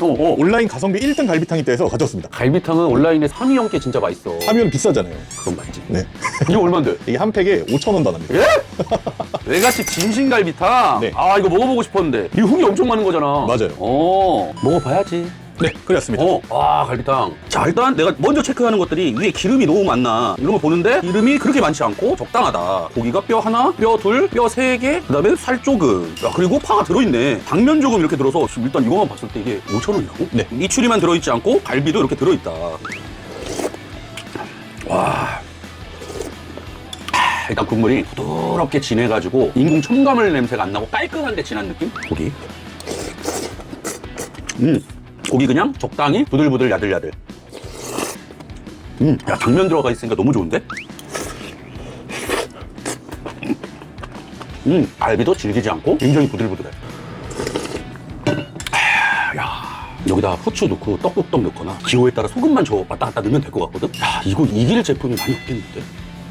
어, 어. 온라인 가성비 1등 갈비탕이 돼서 가져왔습니다. 갈비탕은 온라인에 3위 넘게 진짜 맛있어. 하면 비싸잖아요. 그건 맞지. 네. 이게 얼만데? 이게 한 팩에 5,000원 단합니다. 예? 외갓집 진심갈비탕? 네. 아, 이거 먹어보고 싶었는데. 이 훅이 엄청 많은 거잖아. 맞아요. 어, 먹어봐야지. 네, 그렇습니다. 어, 와, 갈비탕. 자, 일단 내가 먼저 체크하는 것들이 위에 기름이 너무 많나. 이런 거 보는데 기름이 그렇게 많지 않고 적당하다. 고기가 뼈 하나, 뼈 둘, 뼈 세 개, 그 다음에 살 조금. 야, 그리고 파가 들어있네. 당면 조금 이렇게 들어서 지금 일단 이거만 봤을 때 이게 5,000원이라고? 네. 이 추리만 들어있지 않고 갈비도 이렇게 들어있다. 와. 아, 일단 국물이 부드럽게 진해가지고 인공 첨가물 냄새가 안 나고 깔끔한데 진한 느낌? 고기. 음, 고기 그냥 적당히 부들부들 야들야들. 음, 야 당면 들어가 있으니까 너무 좋은데? 음, 알비도 질기지 않고 굉장히 부들부들해. 여기다 후추 넣고 떡국떡 넣거나 기호에 따라 소금만 저 왔다 갔다 넣으면 될 것 같거든? 야, 이거 이길 제품이 많이 없겠는데?